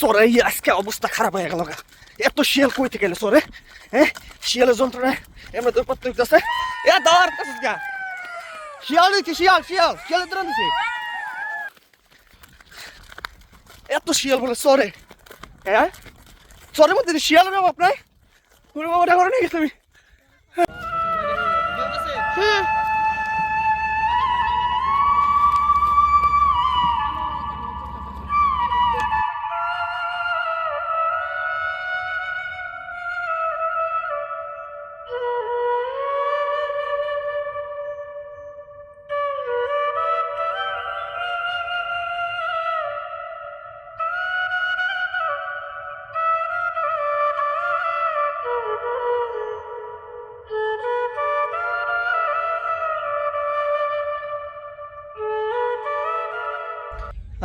সরে এই আজকে অবস্থা খারাপ হয়ে গেল। এত শিয়াল কইতে গেলে সরে হ্যাঁ শিয়ালের যন্ত্রণা এমনি তোর পত্র দিতেছে এ ধর কাছে শিয়াল দিচ্ছি শিয়াল শিয়াল, শিয়ালের ধরে দিছি। এত শিয়াল বলে সরে হ্যাঁ সরের মধ্যে শিয়ালের অভাব নাই ওরে বাবা করে নিয়ে গেছে আমি।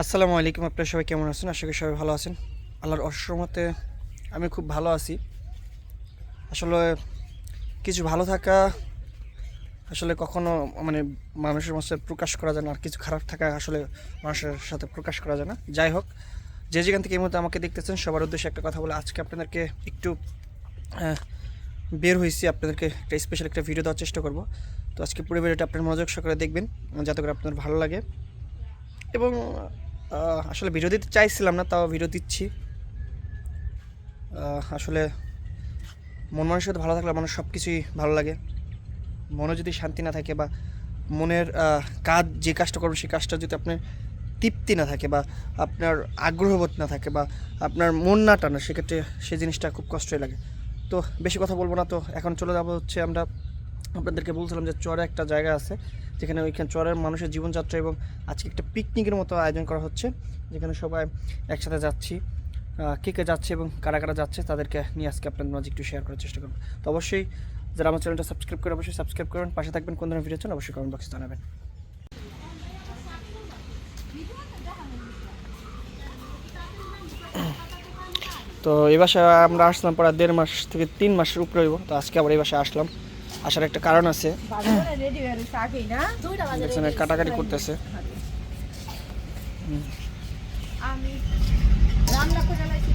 আসসালামু আলাইকুম, আপনারা সবাই কেমন আছেন? আশা করি সবাই ভালো আছেন। আল্লাহর অসমতে আমি খুব ভালো আছি। আসলে কিছু ভালো থাকা, আসলে কখনো মানে মানুষের মধ্যে প্রকাশ করা যায় না, আর কিছু খারাপ থাকা আসলে মানুষের সাথে প্রকাশ করা যায় না। যাই হোক, যে যেখান থেকে এই মুহূর্তে আমাকে দেখতেছেন, সবার উদ্দেশ্যে একটা কথা বলে আজকে আপনাদেরকে একটু বের হয়েছি। আপনাদেরকে একটা স্পেশাল একটা ভিডিও দেওয়ার চেষ্টা করব। তো আজকে পুরো ভিডিওটা আপনার মনোযোগ সহকারে দেখবেন, যাতে করে আপনার ভালো লাগে। এবং আসলে ভিডিও দিতে চাইছিলাম না, তাও ভিডিও দিচ্ছি। আসলে মন মানুষের সাথে ভালো থাকলে মানুষ সব কিছুই ভালো লাগে। মনে যদি শান্তি না থাকে বা মনের কাজ, যে কাজটা করবেন সেই কাজটা যদি আপনার তৃপ্তি না থাকে বা আপনার আগ্রহবোধ না থাকে বা আপনার মন না টানা, সেক্ষেত্রে সেই জিনিসটা খুব কষ্টই লাগে। তো বেশি কথা বলব না, তো এখন চলে যাব হচ্ছে আমরা। আপনাদেরকে বলছিলাম যে চরে একটা জায়গা আছে। যেখানে ওইখানে চরের মানুষের জীবনযাত্রা এবং আজকে একটা পিকনিকের মতো আয়োজন করা হচ্ছে, যেখানে সবাই একসাথে যাচ্ছি। কে কে যাচ্ছে এবং কারা কারা যাচ্ছে তাদেরকে নিয়ে আজকে আপনাদের মাঝে একটু শেয়ার করার চেষ্টা করব। তো অবশ্যই যারা আমার চ্যানেলটা সাবস্ক্রাইব করে অবশ্যই সাবস্ক্রাইব করবেন পাশে থাকবেন, কোন ধরনের ভিডিও চান অবশ্যই কমেন্ট বক্সে জানাবেন। তো এই বাসায় আমরা আসলাম প্রায় দেড় মাস থেকে তিন মাসের উপরে হইব, তো আজকে আবার এই বাসায় আসলাম। আসার একটা কারণ আছে। হয়ে কাটাকাটি করতেছে। আমি রান্না করে লাইছি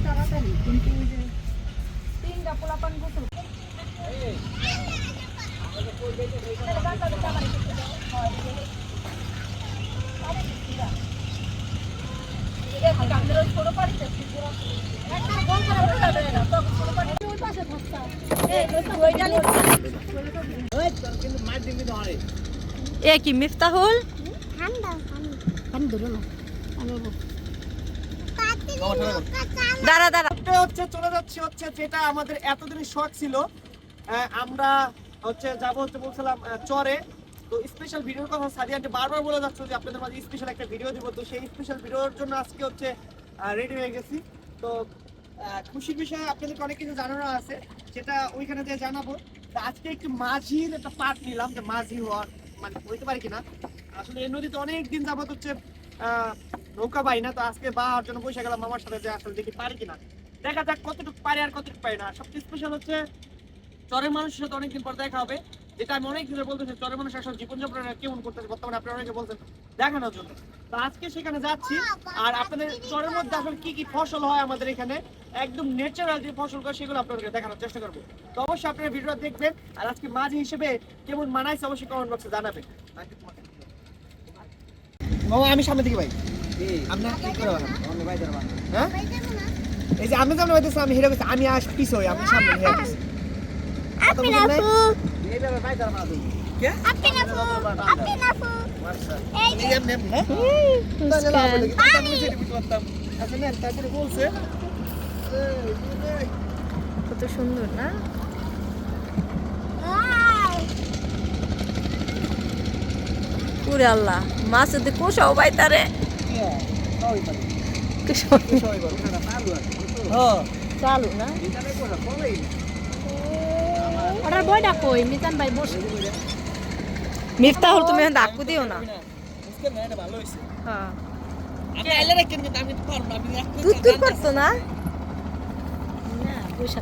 এ কি, মিফতাহুল? দাঁড়া দাঁড়া। হচ্ছে, চলে যাচ্ছে হচ্ছে যেটা আমাদের এতদিনের শখ ছিল। আমরা হচ্ছে যাব হচ্ছে বলছিলাম চরে। তো স্পেশাল ভিডিওর কথা সাদিয়া আন্টি বারবার বলে যাচ্ছে যে আপনাদের মাঝে স্পেশাল একটা ভিডিও দিব। তো সেই স্পেশাল ভিডিওর জন্য আজকে হচ্ছে রেডি হয়ে গেছি। তো খুশির বিষয়ে আপনাদেরকে অনেক কিছু জানানো আছে, সেটা ওইখানে যে জানাব। আজকে একটু মাঝির একটা পার্ট নিলাম যে মাঝি হওয়ার মানে হইতে পারি কিনা। আসলে এই নদীতে অনেক দিন যাবত হচ্ছে নৌকা পাই না, তো আজকে বাহার জন্য বসে গেলাম মামার সাথে যে আসলে দেখি পারি কিনা। দেখা যাক কতটুকু পারি আর কতটুকু পারি না। সবচেয়ে স্পেশাল হচ্ছে, চরের মানুষের সাথে অনেকদিন পর দেখা হবে। যেটা আমি অনেক দিনে বলতেছি চরের মানুষ আসলে জীবনযাপন কেমন করতেছে বর্তমানে আপনারা অনেকে বলছেন দেখানোর জন্য। তো আজকে সেখানে যাচ্ছি আর আপনাদের চরের মধ্যে আসলে কি কি ফসল হয় আমাদের এখানে একদম ন্যাচারাল যে সেগুলো আপনাদেরকে দেখানোর চেষ্টা করব। তো অবশ্যই আপনারা ভিডিওটা দেখবেন আর আজকে মাঝি হিসেবে কেমন মানাইছে অবশ্যই কমেন্ট বক্সে জানাবেন। মামা আমি সামনে দিকে ভাই। আপনার কি করে বানান? হ্যাঁ? এই যে আমি যেমন হইতেছে আমি হেরে গেছি আমি আস পিছ হই আমি সামনে হেরে গেছি হ্যাঁ? আচ্ছা, কত সুন্দর না পুরে আল্লাহ মাছ যদি কোষাও পাই তারে চালু সবাই ওটার বইটা কই মিতান ভাই বসে। মিফতাহুল তুমি ডাকু দিও না। হ্যাঁ। তুই তুই করতো না না? পয়সা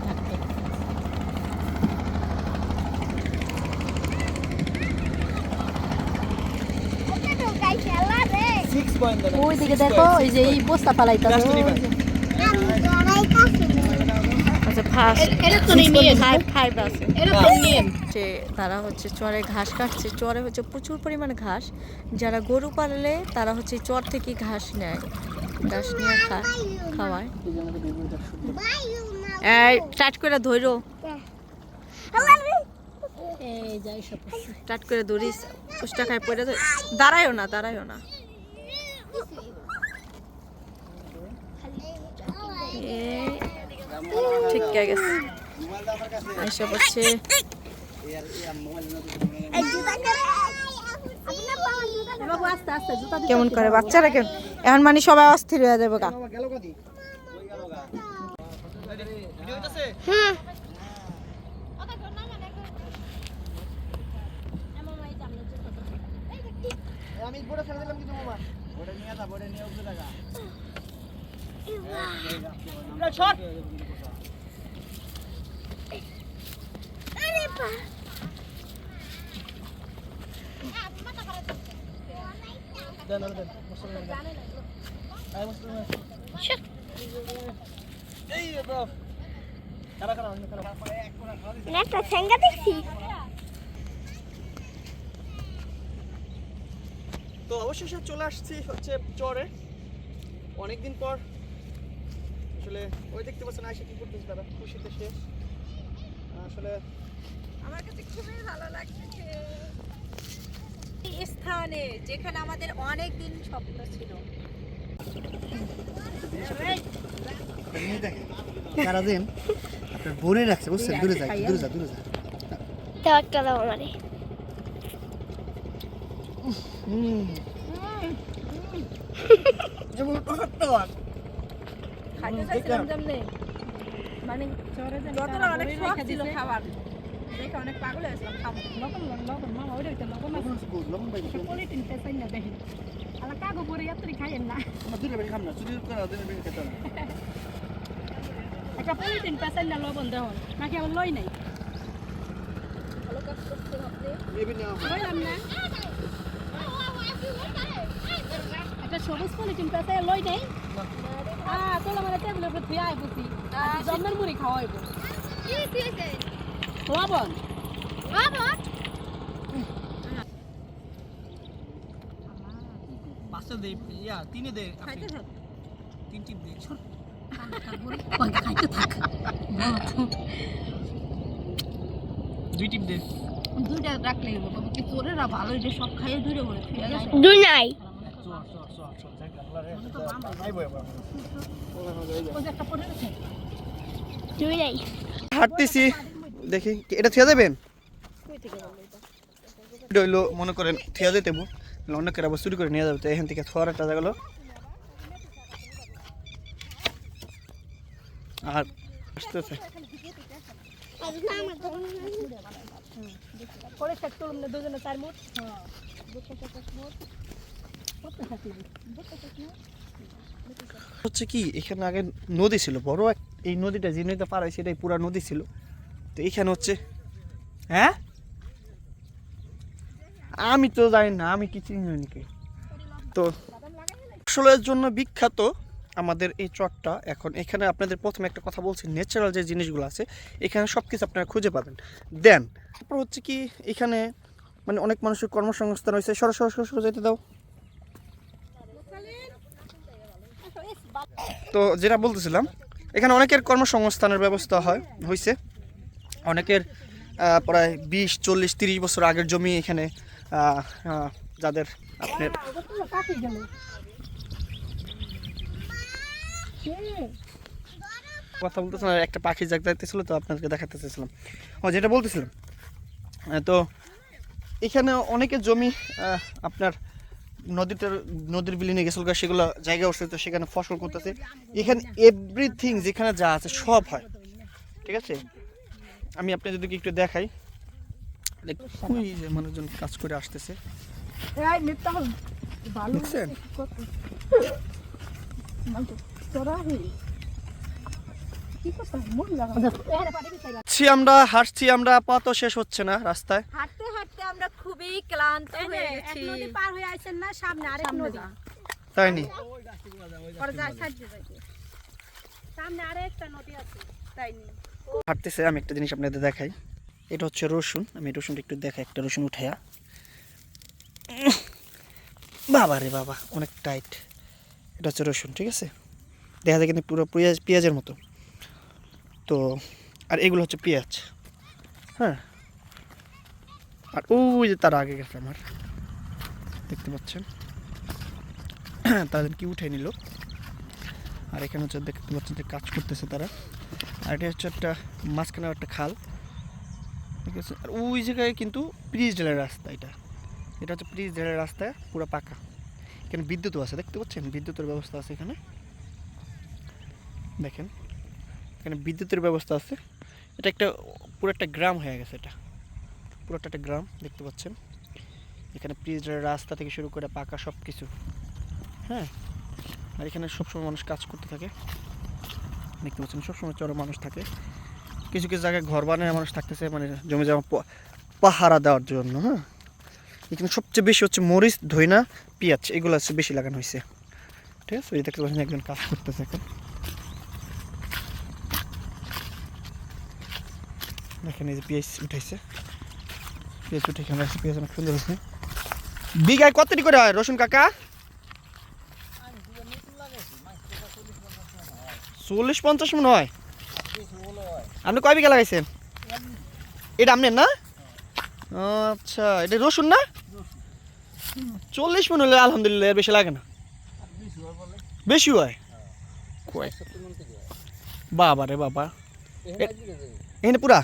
ওই দিকে দেখো ওই যে এই বস্তা পালাইতাছে ফাইভ ফাইভ আছে তো নিয়ে হচ্ছে তারা হচ্ছে চরে ঘাস কাটছে। চরে হচ্ছে প্রচুর পরিমাণে ঘাস। যারা গরু পাললে তারা হচ্ছে চর থেকে ঘাস নেয়। ঘাস নিয়ে খাওয়ায়। এই স্টার্ট করে ধরো। স্টার্ট করে ধরিস। উষ্টা খাই পড়ে ধর- দাঁড়ায়ও না দাঁড়ায়ও না। এই, ঠিক আছে গেছে? জুতা দিতে কেমন করে বাচ্চারা কেমন এখন মানে সবাই অস্থির হয়ে যাবে গা। আমি বড় ছেড়ে দিলাম কিন্তু মামা বড় নিয়ে যা বড় নিয়ে উপরে লাগা শট দেন দেন মুসলমান দেন আই মুসলমান এই ব্রো কারা কারা অন্য কারা এক কোণা খাওয়া দিছে তো অবশেষে চলে আসছি হচ্ছে চরে। অনেকদিন পর আসলে ওই দেখতে পাচ্ছেন আইসা কি করতেছে তারা? খুশিতে শেষ আসলে আমার কাছে খুবই ভালো লাগছে স্থানে যেখানে আমাদের অনেক দিন স্বপ্ন ছিল। কারা আপনার বোনে রাখছে বুঝছেন? দূরে যায় দূরে যা দূরে যা দাও একটা দাও আমারে। হুম যেমন টক টক খাইতে চাইছিলাম যেমনে মানে যতটা অনেক শখ ছিল খাবার। দেখে অনেক পাগল হয়েছিলাম খাব লবণ লবণ মামা ওইটা হইতে লবণ পলিটিন পেছাই না দেখেন আলা কাগো পরে এতরি খাইয়েন না। আমার দূরে বেশি খাম না চুরি করে দিনে বেশি খেতে না একটা পলিটিন পেছাই না লবণ দেওয়া নাকি আবার লই নাই? এবি নাও লইলাম না। একটা সবুজ পলিটিন পেছাই লই নাই? আ তোলা মানে টেবিলের উপর জন্মের মুড়ি খাওয়া হইব। লবণ পাঁচটা দে ইয়া তিনে দে তিন টিপ দে খাইতে থাক। দুই টিপ দে। দুইটা রাখলেই হলো বাবু কি তোরেরা ভালো যে সব খাইয়ে দুইটা করে দুই নাই। চল চল চল চল যাই কাটলা রে আইবো এবার। ওই একটা পড়ে গেছে দুই নাই। হাঁটতেছি। দেখি এটা থিয়া দেবেন? এটা হইল মনে করেন থিয়া যেতে অনেক আবার চুরি করে নিয়ে যাবে তো এখান থেকে থোয়ার একটা গেল আর আসতেছে। হচ্ছে কি এখানে আগে নদী ছিল বড় এই নদীটা যে নদীটা পার হয় সেটাই পুরা নদী ছিল। তো এইখানে হচ্ছে। হ্যাঁ? আমি তো জানি না আমি কি চিনি নাকি তো ফসলের জন্য বিখ্যাত আমাদের এই চটটা। এখন এখানে আপনাদের প্রথমে একটা কথা বলছি ন্যাচারাল যে জিনিসগুলো আছে এখানে সব কিছু আপনারা খুঁজে পাবেন। দেন তারপর হচ্ছে কি এখানে মানে অনেক মানুষের কর্মসংস্থান হয়েছে। সরাসরি সরাসরি যেতে দাও। তো যেটা বলতেছিলাম এখানে অনেকের কর্মসংস্থানের ব্যবস্থা হয় হয়েছে অনেকের প্রায় বিশ, চল্লিশ, তিরিশ বছর আগের জমি এখানে যাদের আপনার কথা বলতেছিলাম একটা পাখি জাগ যাইতেছিল তো আপনাদেরকে দেখাতে চাইছিলাম। ও, যেটা বলতেছিলাম তো এখানে অনেকের জমি আপনার নদীটার নদীর বিলীনে গেছিল সেগুলো জায়গা বসে তো সেখানে ফসল করতেছে। এখানে এভরিথিং যেখানে যা আছে সব হয়, ঠিক আছে? আমি আপনি যদি একটু দেখাই। দেখ- ওই যে মানুষজন কাজ করে আসতেছে। দেখছেন? তোরা হে কি করছ মন লাগা এখানে পাটি বিছাই ছি আমরা হাসছি আমরা আপাতত শেষ হচ্ছে না রাস্তায়। হাঁটতে হাঁটতে আমরা খুবই ক্লান্ত হয়ে গেছি। নদী পার হয়ে আইছেন না সামনে আরেক নদী। তাই নি? সামনে আরে একটা নদী আছে তাই নি? হাঁটতেছে, আমি একটা জিনিস আপনাদের দেখাই। এটা হচ্ছে রসুন। আমি রসুনটা একটু দেখাই, একটা রসুন উঠাইয়া বাবা রে বাবা, অনেক টাইট। এটা হচ্ছে রসুন, ঠিক আছে? দেখা যায় কিন্তু পুরো পেঁয়াজ, পেঁয়াজের মতো। তো, আর এগুলো হচ্ছে পেঁয়াজ। হ্যাঁ? আর ওই যে তার আগে গেছে আমার। দেখতে পাচ্ছেন? তাদের কি উঠে নিল? আর এখানে হচ্ছে দেখতে পাচ্ছেন যে কাজ করতেছে তারা। আর এটা হচ্ছে একটা মাঝখানে একটা খাল। ঠিক আছে? আর ওই জায়গায় কিন্তু ব্রিজ ঢেলের রাস্তা এটা। এটা হচ্ছে ব্রিজ ঢেলের রাস্তা, পুরো পাকা। এখানে বিদ্যুৎও আছে, দেখতে পাচ্ছেন? বিদ্যুতের ব্যবস্থা আছে এখানে। দেখেন, এখানে বিদ্যুতের ব্যবস্থা আছে। এটা একটা, পুরো একটা গ্রাম হয়ে গেছে এটা। পুরোটা একটা গ্রাম, দেখতে পাচ্ছেন? এখানে ব্রিজ রাস্তা থেকে শুরু করে পাকা সব কিছু হ্যাঁ? আর এখানে সবসময় মানুষ কাজ করতে থাকে। দেখতে পাচ্ছেন, সবসময় চড়ো মানুষ থাকে। কিছু কিছু জায়গায় ঘর বানায় মানুষ থাকতেছে মানে জমি জমা পাহারা দেওয়ার জন্য হ্যাঁ? এখানে সবচেয়ে বেশি হচ্ছে মরিচ, ধইনা, পেঁয়াজ, এগুলো হচ্ছে বেশি লাগানো হয়েছে ঠিক আছে? এই দেখতে পাচ্ছেন, একজন কাজ করতেছে এখন। দেখেন এই যে পেঁয়াজ উঠাইছে। পেঁয়াজ উঠে এখানে পেঁয়াজ অনেক সুন্দর হয়েছে বিঘায় কতটি করে হয়, রসুন কাকা? চল্লিশ পঞ্চাশ মনে হয়। আপনি কয় বিঘা লাগাইছেন? এটা আপনার না? আচ্ছা এটা রসুন না? চল্লিশ মনে হলে আলহামদুলিল্লাহ এর বেশি লাগে না। বেশি হয়? বাবা রে বাবা। এখানে পুরা?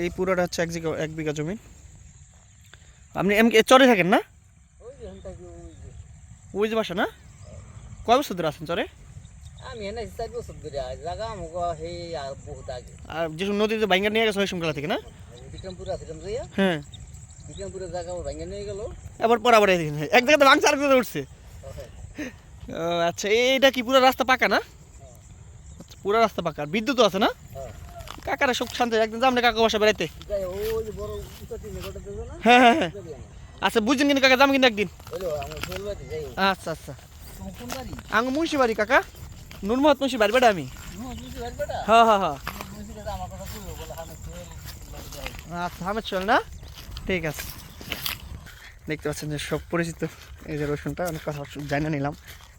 এই পুরাটা হচ্ছে এক বিঘা এক বিঘা জমি। আপনি এমনি চরে থাকেন না? ওই যে বাসা না? কয় বছর ধরে আছেন চরে? আর যেসব নদীতে বাইঙ্গা নিয়ে গেছে ওই থেকে না? বিক্রমপুরে আসলাম হ্যাঁ বিক্রমপুরের জায়গা ও নিয়ে গেল। আবার পর আবার এক জায়গাতে ভাঙছে আর উঠছে। আচ্ছা এইটা কি পুরো রাস্তা পাকা না? পুরো রাস্তা পাকা। আর বিদ্যুৎ আছে না? হ্যাঁ। কাকারা সব শান্ত একদিন না কাকা বাসা বেড়াইতে। হ্যাঁ হ্যাঁ হ্যাঁ। আচ্ছা বুঝছেন কিন্তু কাকা যাম কিন্তু একদিন। আচ্ছা আচ্ছা। আঙ্গ মুন্সি বাড়ি? কাকা। নুর মোহাম্মদ মুন্সি বাড়ি আমি? হ্যাঁ হ্যাঁ হ্যাঁ। আমার আচ্ছা চল না? ঠিক আছে। দেখতে পাচ্ছেন যে সব পরিচিত এই যে রসুনটা অনেক কথা জানা নিলাম।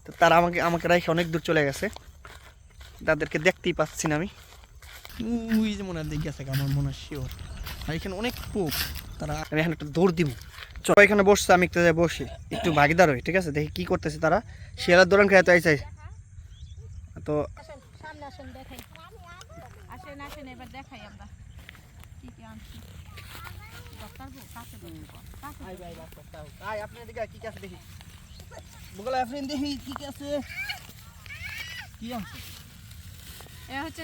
তো তারা আমাকে আমাকে রেখে অনেক দূর চলে গেছে। তাদেরকে দেখতেই পাচ্ছি না আমি। ওই যে মনে হয় দেখে আছে আমার মনে হয় শিওর। আর এখানে অনেক পোক তারা আমি এখানে একটা দৌড় দিব। চল এখানে বসছে আমি একটু বসি। একটু ভাগিদার হই ঠিক আছে? দেখি কি করতেছে তারা। শিয়ালার দৌড়ান খেয়ে তো চাই তো আসেন সামনে আসেন দেখাই আসেন আসেন এবার আমরা কি কি আনছি।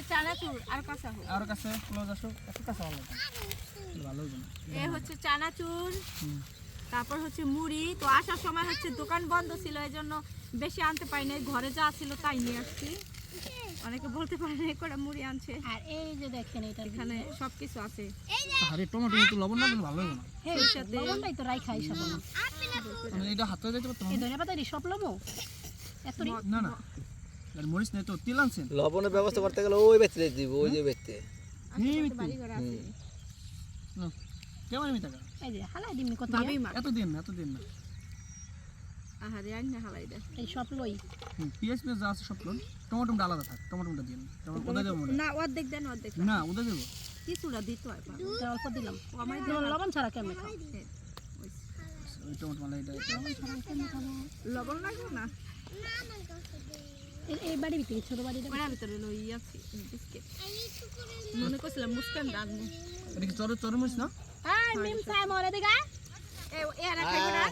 চানাচুর আর কাঁচা আর কাছে ক্লোজ আসো এত কাছে ভালো ভালো এ হচ্ছে চানাচুর তারপর হচ্ছে মুড়ি। তো আসার সময় হচ্ছে দোকান বন্ধ ছিল এই জন্য বেশি আনতে পারি নাই। ঘরে যা ছিল তাই নিয়ে আসছি। অনেকে বলতে পারে না মুড়ি আনছে। আর এই যে দেখেন এটা এখানে সব কিছু আছে। আরে টমেটো লবণ না দিলে ভালো হবে না। এর সাথে লবণটাই তো রাই খাই সব মানে এটা হাতে দিতে পারতাম এই ধনিয়া পাতা সব লবো? এত না না। আর মরিচ নেই তো তিল আনছেন? লবণের ব্যবস্থা করতে গেলে ওই বেচতে দিব ওই যে বেচতে বাড়ি ঘর আছে? কেমন আমি এই যে হালাই দিমনি কত এত দিন না এত দিন না। আহারে আইন না হালাই দে। এই সব লই। পেঁয়াজ পেঁয়াজ যা আছে সব লোন টমেটোটা আলাদা থাক টমেটোটা দিন টমেটো ওদা দেবো না অর্ধেক দেন অর্ধেক। না ওদা দেবো কিছুটা দিতে হয় পারো। অল্প দিলাম। কমাই লবণ ছাড়া কেমন খাও ওই। টমেটো মালা লবণ লাগবে না? এই- ভিতরে ছোট বাড়ি ওনার ভিতরে। লই আছি বিস্কিট। মনে করছিলাম মুস্কান রাখব এটা কি চরে চরে না? হ্যাঁ মিম সাই মরে দিগা এ এরা খাইবে না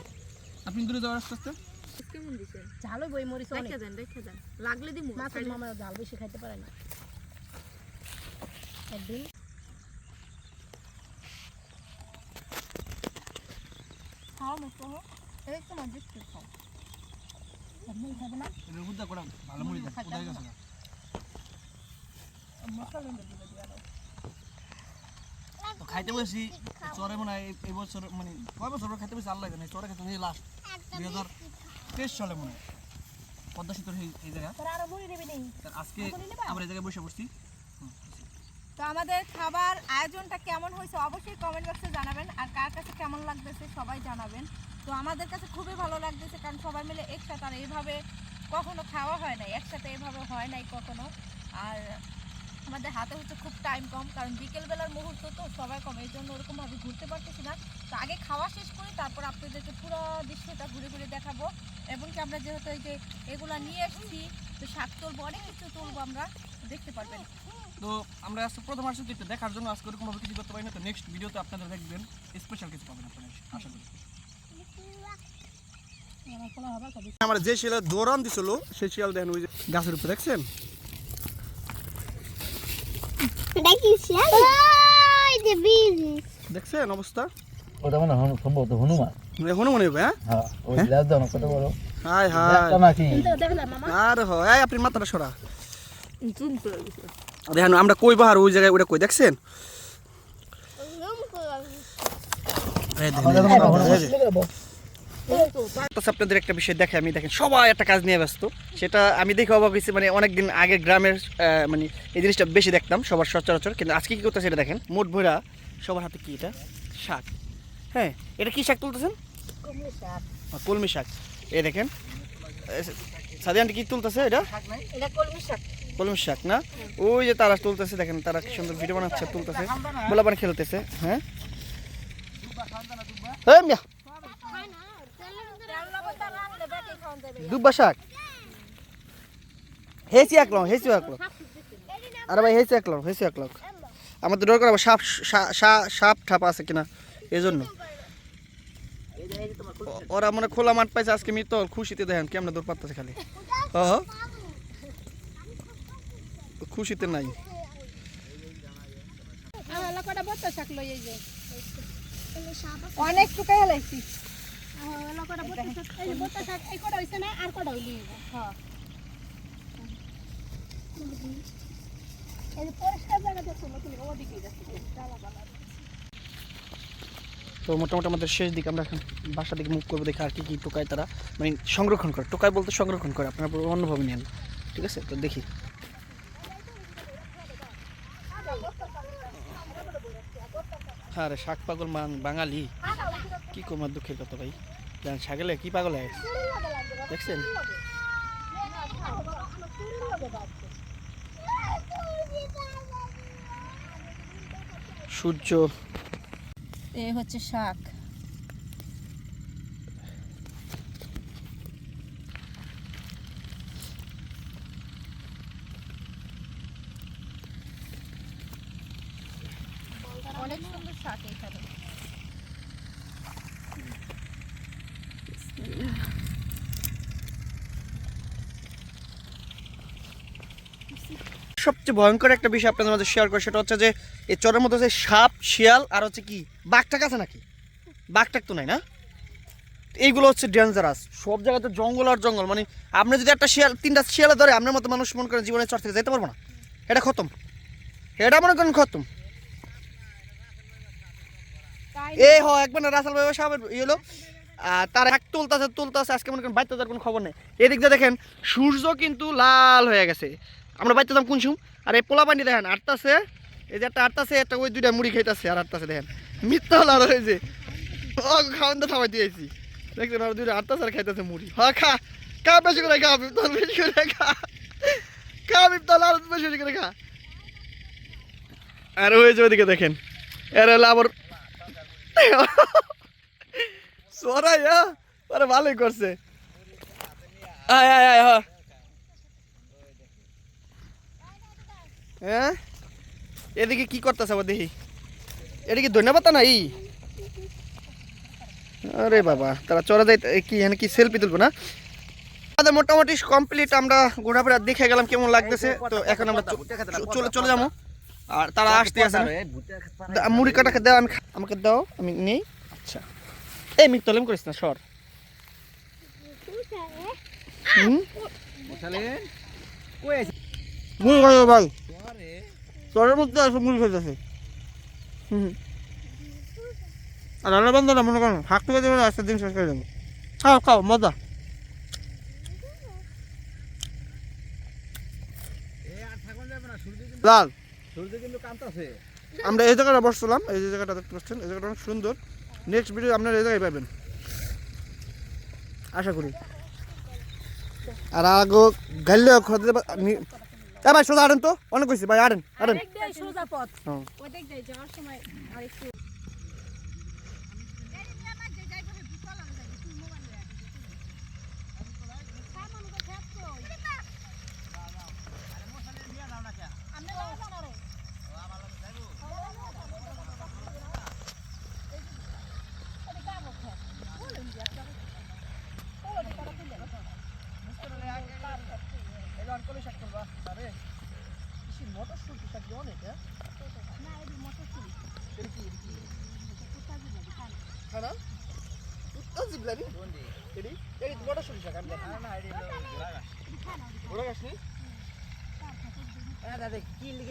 আপনি দূরে যাওয়ার আস্তে আস্তে। কেমন দিছে? ঝালই বই মরিস অনেক। দেন রেখে দেন। লাগলে দিমু মামা ঝাল বেশি খাইতে পারে না। একদিন। খাও মতো এই বিস্কিট খাও। না? করা ভালো মুড়ি দেখ উদা গেছে? না তো খাইতে বসি চরে মনে হয় এই- বছর মানে কয় বছর খাইতে বসি আল্লাহ জানে চরে খাইতে লাস্ট দুই হাজার টেস্ট চলে মনে হয়। পদ্মা সেতুর এই জায়গা। তোরা আরও মুড়ি নিবি নি তার আজকে আমরা এই জায়গায় বসে পড়ছি তো আমাদের খাবার আয়োজনটা কেমন হয়েছে অবশ্যই কমেন্ট বক্সে জানাবেন আর কার কাছে কেমন লাগতেছে সবাই জানাবেন। তো আমাদের কাছে খুবই ভালো লাগতেছে কারণ সবাই মিলে একসাথে আর এইভাবে কখনো খাওয়া হয় নাই একসাথে এইভাবে হয় নাই কখনো। আর আমাদের হাতে হচ্ছে খুব টাইম কম কারণ বিকেলবেলার মুহূর্ত তো সবাই কম এই জন্য ওরকমভাবে ঘুরতে পারতেছি না। তো আগে খাওয়া শেষ করি তারপর আপনাদেরকে পুরো দৃশ্যটা ঘুরে ঘুরে দেখাবো। এবং কি আমরা যেহেতু এই যে এগুলা নিয়ে এসেছি তো শাক তুলবো অনেক কিছু তুলবো আমরা দেখতে পারবেন। তো আমরা আজকে প্রথম আসছি তো একটু দেখার জন্য আজকে ওরকম ভাবে কিছু করতে পারি না তো নেক্সট ভিডিওতে আপনারা দেখবেন স্পেশাল কিছু পাবেন আপনারা আশা করি। আমার যে শিয়াল দৌড়ান দিছিল সেই শিয়াল দেখেন ওই যে গাছের উপরে দেখছেন এটা কি শিয়াল ওই যে বিল দেখছেন অবস্থা? ওটা মনে হয় সম্ভবত হনুমান। এখনও মনে হবে হ্যাঁ? হ্যাঁ ওই ল্যাব কত বড়? হাই হাই নাকি? আর হয় আপনি মাথাটা সরা। দেখেন আমরা কই বাহার ওই জায়গায় ওটা কই? দেখছেন? দেখেন, আপনাদের একটা বিষয় দেখে আমি দেখেন, সবাই একটা কাজ নিয়ে ব্যস্ত। সেটা আমি দেখে অবাক হয়েছি মানে অনেকদিন আগে গ্রামের মানে এই জিনিসটা বেশি দেখতাম সবার সচরাচর, কিন্তু আজকে কি করতেছে এটা দেখেন, মোট ভরা সবার হাতে কি এটা? শাক। হ্যাঁ এটা কি শাক তুলতেছেন? কলমি শাক। এই দেখেন সাদি আন্টি কি তুলতেছে এটা? কলমি শাক না? ওই যে তারা তুলতেছে, দেখেন, তারা কি সুন্দর ভিডিও বানাচ্ছে, তুলতেছে গোলাপান খেলতেছে হ্যাঁ? এই দুব্বা শাক? হেসি একলং হেসি একলং আরে ভাই, হেসি একলং হেসি একলং আমাদের দরকার আবার সাপ সাপ ঠাপ আছে কিনা এই জন্য ওরা মানে খোলা মাঠ পাইছে, আজকে মৃত, খুশিতে দেখেন কেমন দৌড় পাচ্ছে খালি। হ হ। খুশিতে নাই। অনেক শুকাই হেলাইছি তো মোটামুটি আমাদের শেষ দিকে আমরা এখন বাসা দিকে মুভ করব, দেখে আর কি কি টোকায় তারা মানে সংরক্ষণ করে, টোকায় বলতে সংরক্ষণ করে, আপনারা অন্যভাবে নেন, ঠিক আছে? তো দেখি। হ্যাঁ রে শাক পাগল বাঙালি, কি করমার দুঃখের কথা ভাই? ছাগলে কি পাগল হয় দেখছেন? সূর্য। এ হচ্ছে শাক। সবচেয়ে ভয়ঙ্কর একটা বিষয় আপনাদের মধ্যে শেয়ার করে সেটা হচ্ছে যে এই চরের মধ্যে হচ্ছে সাপ শিয়াল আর হচ্ছে কি বাঘটাক আছে নাকি? বাঘটাক তো নাই না? এইগুলো হচ্ছে ডেঞ্জারাস সব জায়গাতে জঙ্গল আর জঙ্গল। মানে আপনি যদি একটা শিয়াল তিনটা শিয়ালে ধরে আপনার মতো মানুষ মনে করেন জীবনের চর থেকে যেতে পারব না। এটা খতম। এটা মনে করেন খতম। এই হ একবার না রাসাল ভাই সাহেবের ইয়ে হলো। তার এক তুলতাছে তুলতাছে আজকে মনে করেন বাইতে যাওয়ার কোনো খবর নেই। এদিক দিয়ে দেখেন সূর্য কিন্তু লাল হয়ে গেছে। আমরা দাম কোন আর এই পোলা পানি দেখেন আটটাছে এই যে একটা আটটাছে একটা ওই দুইটা মুড়ি খাইতেছে আর আটটাছে দেখেন। মিথ্যা হলো আর হয়েছে ও খাওয়ান তো খাওয়াই দিয়েছি দেখছেন আর দুইটা আটটাছে আর খাইতেছে মুড়ি। হ্যাঁ খা। কা বেশি করে খা বিপ্তল বেশি করে খা। খা বিপ্তল আর বেশি বেশি করে খা। আর হয়েছে ওইদিকে দেখেন। এর হলো আবার সরাই হ্যাঁ? ভালোই করছে। আয় আয় আয় হ্যাঁ হ্যাঁ? এদিকে কি করতেছে আবার দেখি। এদিকে ধন্যবাদ নাই। আরে বাবা তারা চড়া যাই কি এখানে কি সেলফি তুলবো না? আমাদের মোটামুটি কমপ্লিট আমরা ঘোরাফেরা দেখে গেলাম কেমন লাগতেছে। তো এখন আমরা চলে চলে যাব। আর তারা আসতে না। দা- মুড়ি কাটাকে দাও আমি আমাকে দাও আমি নেই। আচ্ছা। এই মিত্তলেম করিস না সর। হুম? ভাই। চরের মধ্যে আছে মুড়ি খাইতেছে। আর রান্না বান্ধব না মনে করেন হাঁকতে খেতে পারে আজকের দিন শেষ করে দেবো। খাও খাও মজা। লাল। আমরা এই জায়গাটা বসছিলাম এই যে জায়গাটা দেখতে পাচ্ছেন এই জায়গাটা অনেক সুন্দর। নেক্সট ভিডিও আপনারা এই জায়গায় পাবেন। আশা করি। আর আগো গাইলেও খরচ ভাই সোজা আড়েন তো। অনেক কইছি ভাই আড়েন আড়েন। সোজা পথ। ও। দেখ যাওয়ার সময় আরেকটু কি লিখে যাবে রে শিয়াল কিন্তু আসাবে শিয়াল কিন্তু আছে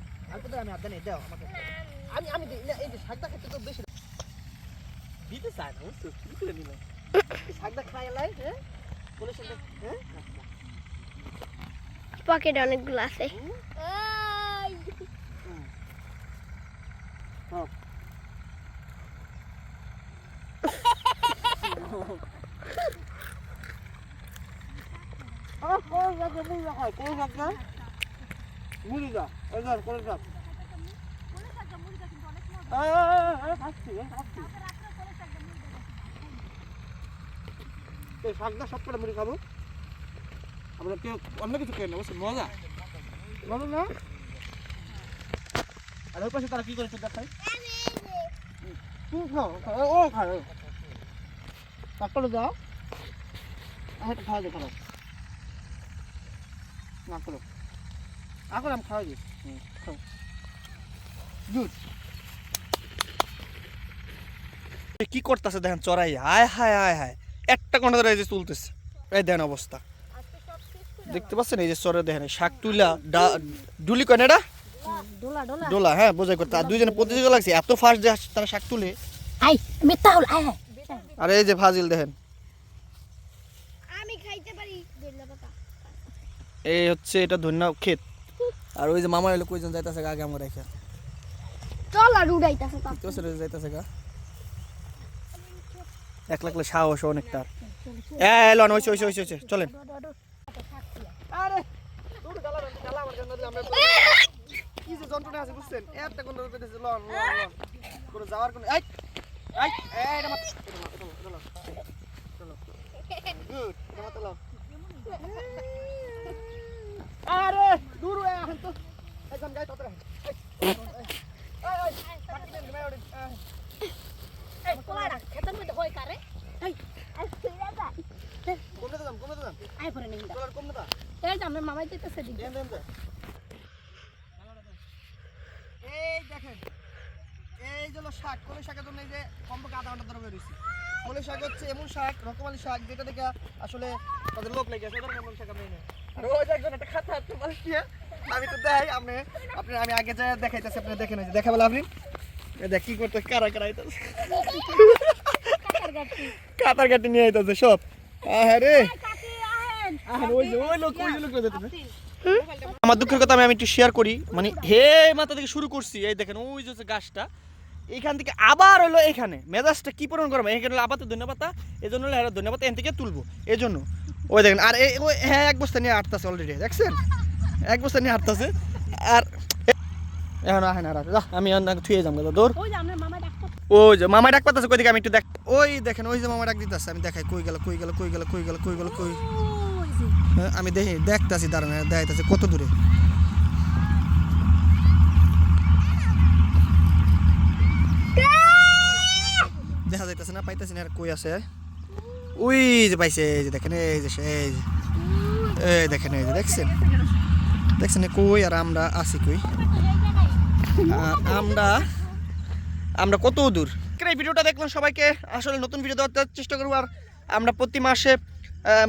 আমি আদা নেই দাও আমাকে। আমি আমি এই যে শাকদা খেতে তো বেশি দিতে চাই না বুঝছ? কি করে নিলাম শাকদা খাই লাই হ্যাঁ? হ্যাঁ? পকেটে অনেকগুলো আছে। মুড়ি না খায় কলই শাকদা মুড়ি ধর কলই শাক এই, শাকদা সব করে মুড়ি খাব। আমরা কেউ অন্য কিছু খেয়ে নেব মজা। মজা না? আর ওই পাশে তারা কি করে সেটা খায় তুমি খাও? খাও, ও খায় ও। তারপরে যাও খাওয়া দিই খারাপ না করো। এখন আমি খাওয়া দিই। হুম, কি করতেছে দেখেন চড়াই হায় হায় হায় হায়। একটা কোনটা ধরে এই যে তুলতেছে এই দেন অবস্থা। দেখতে পাচ্ছেন এই যে চরে দেখেন শাক তুইলা ডা- ডুলি কয় এটা? ডোলা হ্যাঁ বোঝাই করতে। আর দুইজনে প্রতিযোগিতা লাগছে এত ফাস্ট যে তারা শাক তুলে। আর এই যে ফাজিল দেখেন। আমি খাইতে পারি। ধন্যবাদ। পাতা এই হচ্ছে এটা ধন্য ক্ষেত। আর ওই যে মামা এলো কইজন যাইতাছে গা আগে আমার রেখে। চল আর উড়াইতাছে তা তো যাইতাছে গা? এক লাখ সাহস অনেক তার এ এলো না ওইছে ওইছে ওইছে ওইছে চলেন। আরে দূর আমরা কি যে যন্ত্রণা আছে বুঝছেন? একটা কোন লন লন লন। যাওয়ার কোনো এই এই এই এটা মাত এটা মাত এটা মাত চলো। গুড এটা মাত লও আরে দূর হয়ে আহেন তো একদম গাই ততরা মামাই দেন। এই দেখেন যে হলো শাক কলই শাকের জন্য এই যে কমপক্ষে আধা ঘণ্টা ধরে বেরিয়েছি কলই শাক হচ্ছে এমন শাক, রকমালি শাক, যেটা দেখে আসলে তাদের লোক লেগে আছে। এমন শাক আমি আর ওই যে একজন একটা খাতা আমি তো আপনি আপনি আমি আগে দেখাইতেছি আপনি দেখে নিয়েছি দেখা আপনি দেখ কি করতে কারা কারা আইতাছে? নিয়ে আইতাছে সব। যে যে আমার দুঃখের কথা আমি একটু শেয়ার করি। মানে হে মাথা থেকে শুরু করছি। এই দেখেন, ওই যে গাছটা। এইখান থেকে আবার হলো এখানে। মেজাজটা কি পূরণ করব এখানে হলো আবার ধন্যবাদ এই জন্য হলো এরা ধন্যবাদ এখান থেকে তুলবো। এই জন্য ওই দেখেন আর এই ওই হ্যাঁ এক বস্তা নিয়ে আটতাছে অলরেডি দেখছেন? এক বস্তা নিয়ে আটতাছে আর এখন আহে না। যা, আমি থুয়ে যাব দাদা দৌড় ওই যে মামা ডাক পাতাছে কই দিকে আমি একটু দেখ ওই দেখেন ওই যে মামা ডাক দিতেছে আমি দেখাই কই গেল কই গেল কই গেল কই গেল কই গেল কই হ্যাঁ, আমি দেখি দেখতাছি দাঁড়ান হ্যাঁ, কত দূরে দেখা যাইতাছে না পাইতাছি আর কই আছে? ওই যে পাইছে যে দেখেন এই যে সে, এই যে। এই দেখেন এই যে দেখছেন? দেখছেন কই আর আমরা আছি কই? আমরা আমরা কত দূর? এই ভিডিওটা দেখলাম সবাইকে? আসলে নতুন ভিডিও দেওয়ার চেষ্টা করব আর আমরা প্রতি মাসে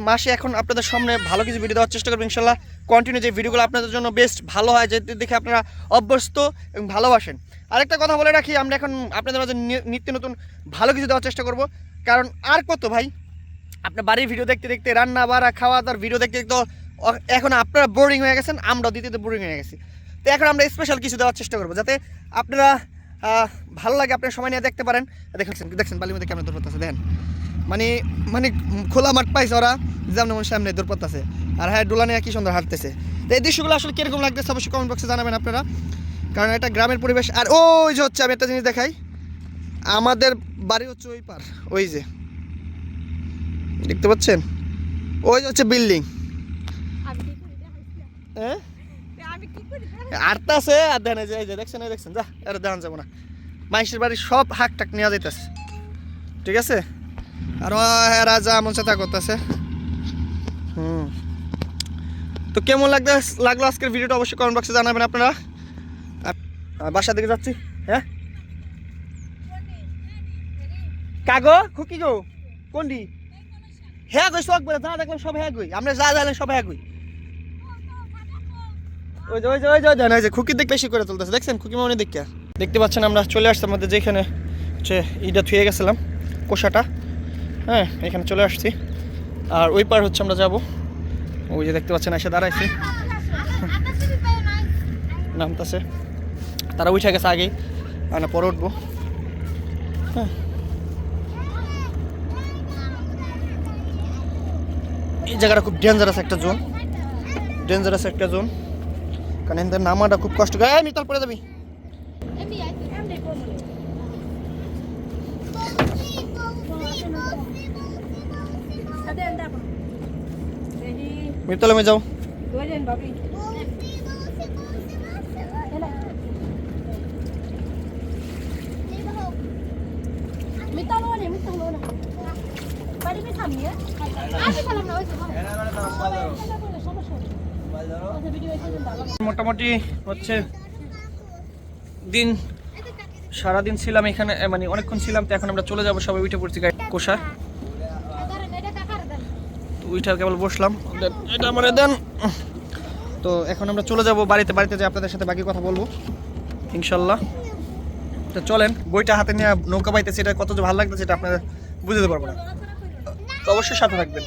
মাসে এখন আপনাদের সামনে ভালো কিছু ভিডিও দেওয়ার চেষ্টা করব ইনশাল্লাহ। কন্টিনিউ যে ভিডিওগুলো আপনাদের জন্য বেস্ট ভালো হয় যে দেখে আপনারা অভ্যস্ত এবং ভালোবাসেন। আরেকটা কথা বলে রাখি, আমরা এখন আপনাদের মাঝে নিত্য নতুন ভালো কিছু দেওয়ার চেষ্টা করব। কারণ আর কত ভাই, আপনার বাড়ির ভিডিও দেখতে দেখতে, রান্না, বাড়া, খাওয়া দাওয়ার ভিডিও দেখতে দেখতে এখন আপনারা বোরিং হয়ে গেছেন, আমরাও দিতে বোরিং হয়ে গেছি। তো এখন আমরা স্পেশাল কিছু দেওয়ার চেষ্টা করব, যাতে আপনারা ভালো লাগে, আপনার সময় নিয়ে দেখতে পারেন। দেখছেন দেখছেন বালির মধ্যে কেমন দৌড় আছে দেখেন। মানে মানে খোলা মাঠ পাইছে ওরা, যেমন সামনে দৌড় আছে আর হ্যাঁ ডোলা নিয়ে কি সুন্দর হাঁটতেছে। তো এই দৃশ্যগুলো আসলে কীরকম লাগতেছে, অবশ্যই কমেন্ট বক্সে জানাবেন আপনারা। কারণ এটা গ্রামের পরিবেশ। আর ওই যে হচ্ছে আমি একটা জিনিস দেখাই। আমাদের বাড়ি হচ্ছে ওই পার ওই যে। দেখতে পাচ্ছেন? ওই যে হচ্ছে বিল্ডিং। হ্যাঁ আটটা আছে আর দেন এই যে দেখছেন এই দেখছেন? যা আর দেখান যাব না। মাইশের বাড়ির সব হাক টাক নেওয়া যাইতেছে। ঠিক আছে? আর এরা যা মন চেতা করতেছে। হুম। তো কেমন লাগবে লাগল আজকের ভিডিওটা? অবশ্যই কমেন্ট বক্সে জানাবেন আপনারা। বাসার দিকে যাচ্ছি হ্যাঁ কাগো খুকি গো কোনটি হ্যাঁ গই শখ বলে যা দেখলাম সব হ্যাঁ গই আমরা যা জানেন সব হ্যাঁ গই ওই যে ওই যে ওই যে ওই যে, ওই যে খুকি দিক বেশি করে চলতেছে দেখছেন খুকি মামনি দিক দেখতে পাচ্ছেন আমরা চলে আসছি আমাদের যেখানে হচ্ছে ইটা থুয়ে গেছিলাম কোষাটা হ্যাঁ এখানে চলে আসছি আর ওই পার হচ্ছে আমরা যাব ওই যে দেখতে পাচ্ছেন এসে দাঁড়াইছি নামতাছে তারা উঠে গেছে আগেই আমরা পরে উঠবো হ্যাঁ এই জায়গাটা খুব ডেঞ্জারাস একটা জোন ডেঞ্জারাস একটা জোন কারণ এদের নামাটা খুব কষ্ট করে আমি তারপরে যাবি মিরতলে মে যাও এসে দাও মোটামুটি হচ্ছে দিন, সারাদিন ছিলাম এখানে মানে অনেকক্ষণ ছিলাম, তো এখন আমরা চলে যাব সবাই উঠে পড়ছি কোষা তো উঠে কেবল বসলাম। এটা আমার দেন। তো এখন আমরা চলে যাব বাড়িতে বাড়িতে যে আপনাদের সাথে বাকি কথা বলব, ইনশাল্লাহ। তো চলেন, বইটা হাতে নিয়ে নৌকা পাইতে সেটা কত যে ভালো লাগতেছে এটা আপনারা বুঝতে পারব না। অবশ্যই সাথে থাকবেন।